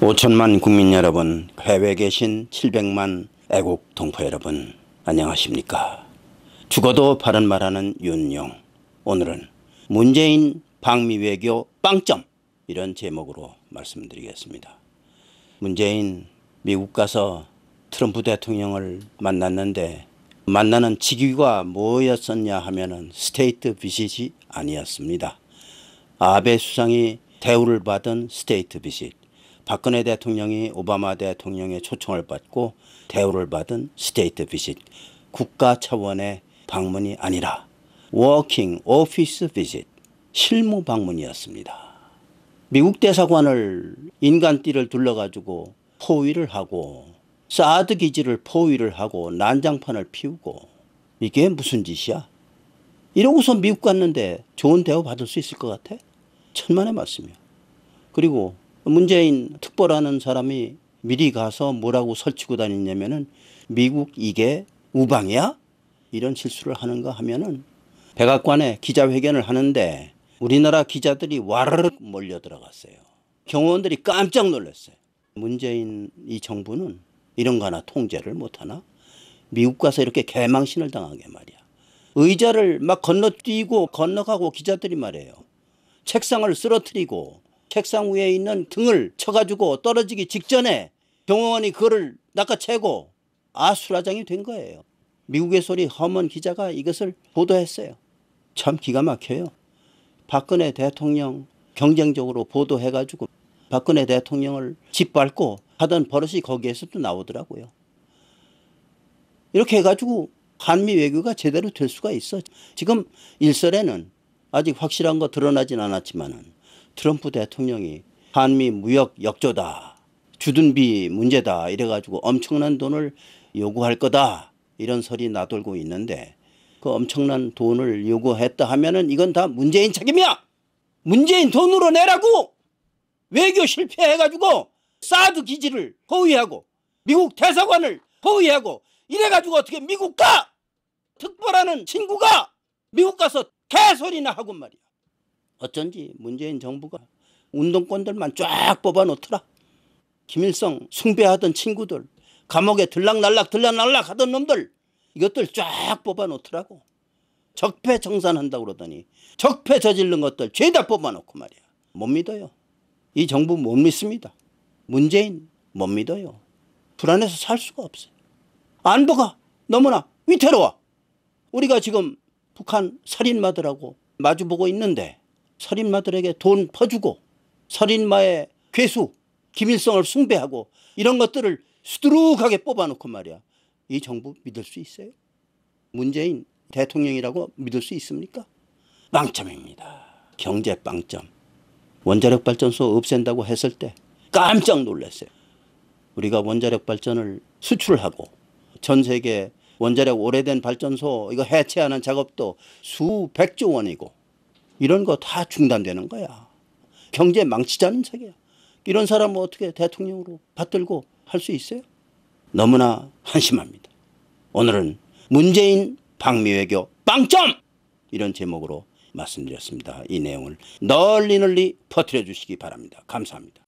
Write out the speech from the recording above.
5천만 국민 여러분, 해외 계신 700만 애국 동포 여러분, 안녕하십니까? 죽어도 바른 말하는 윤용. 오늘은 문재인 방미 외교 빵점 이런 제목으로 말씀드리겠습니다. 문재인 미국 가서 트럼프 대통령을 만났는데 만나는 직위가 뭐였었냐 하면은 스테이트 비짓이 아니었습니다. 아베 수상이 대우를 받은 스테이트 비짓. 박근혜 대통령이 오바마 대통령의 초청을 받고 대우를 받은 스테이트 비짓. 국가 차원의 방문이 아니라 워킹 오피스 비짓. 실무 방문이었습니다. 미국 대사관을 인간띠를 둘러가지고 포위를 하고 사드 기지를 포위를 하고 난장판을 피우고 이게 무슨 짓이야? 이러고서 미국 갔는데 좋은 대우 받을 수 있을 것 같아? 천만의 말씀이야. 그리고 문재인 특보라는 사람이 미리 가서 뭐라고 설치고 다니냐면은 미국 이게 우방이야? 이런 실수를 하는가 하면은 백악관에 기자회견을 하는데 우리나라 기자들이 와르르 몰려 들어갔어요. 경호원들이 깜짝 놀랐어요. 문재인 이 정부는 이런 거 하나 통제를 못하나? 미국 가서 이렇게 개망신을 당하게 말이야. 의자를 막 건너뛰고 건너가고 기자들이 말해요. 책상을 쓰러뜨리고 책상 위에 있는 등을 쳐가지고 떨어지기 직전에 경호원이 그거를 낚아채고 아수라장이 된 거예요. 미국의 소리 허먼 기자가 이것을 보도했어요. 참 기가 막혀요. 박근혜 대통령 경쟁적으로 보도해가지고 박근혜 대통령을 짓밟고 하던 버릇이 거기에서도 나오더라고요. 이렇게 해가지고 한미 외교가 제대로 될 수가 있어. 지금 일설에는 아직 확실한 거 드러나진 않았지만 트럼프 대통령이 한미 무역 역조다. 주둔비 문제다. 이래가지고 엄청난 돈을 요구할 거다. 이런 설이 나돌고 있는데 그 엄청난 돈을 요구했다 하면은 이건 다 문재인 책임이야. 문재인 돈으로 내라고 외교 실패해가지고 사드 기지를 포위하고 미국 대사관을 포위하고 이래가지고 어떻게 미국 가 특보라는 친구가 미국 가서 개소리나 하고 말이야. 어쩐지 문재인 정부가 운동권들만 쫙 뽑아놓더라. 김일성 숭배하던 친구들 감옥에 들락날락 들락날락 하던 놈들 이것들 쫙 뽑아놓더라고. 적폐 청산한다고 그러더니 적폐 저지른 것들 죄다 뽑아놓고 말이야. 못 믿어요. 이 정부 못 믿습니다. 문재인 못 믿어요. 불안해서 살 수가 없어요. 안보가 너무나 위태로워. 우리가 지금 북한 살인마들하고 마주보고 있는데 살인마들에게 돈 퍼주고 살인마의 괴수 김일성을 숭배하고 이런 것들을 수두룩하게 뽑아놓고 말이야. 이 정부 믿을 수 있어요? 문재인 대통령이라고 믿을 수 있습니까? 빵점입니다. 경제 빵점. 원자력 발전소 없앤다고 했을 때 깜짝 놀랐어요. 우리가 원자력 발전을 수출하고 전 세계 원자력 오래된 발전소 이거 해체하는 작업도 수백조 원이고 이런 거 다 중단되는 거야. 경제 망치자는 책이야. 이런 사람은 어떻게 대통령으로 받들고 할 수 있어요? 너무나 한심합니다. 오늘은 문재인 방미외교 빵점! 이런 제목으로 말씀드렸습니다. 이 내용을 널리 널리 퍼뜨려 주시기 바랍니다. 감사합니다.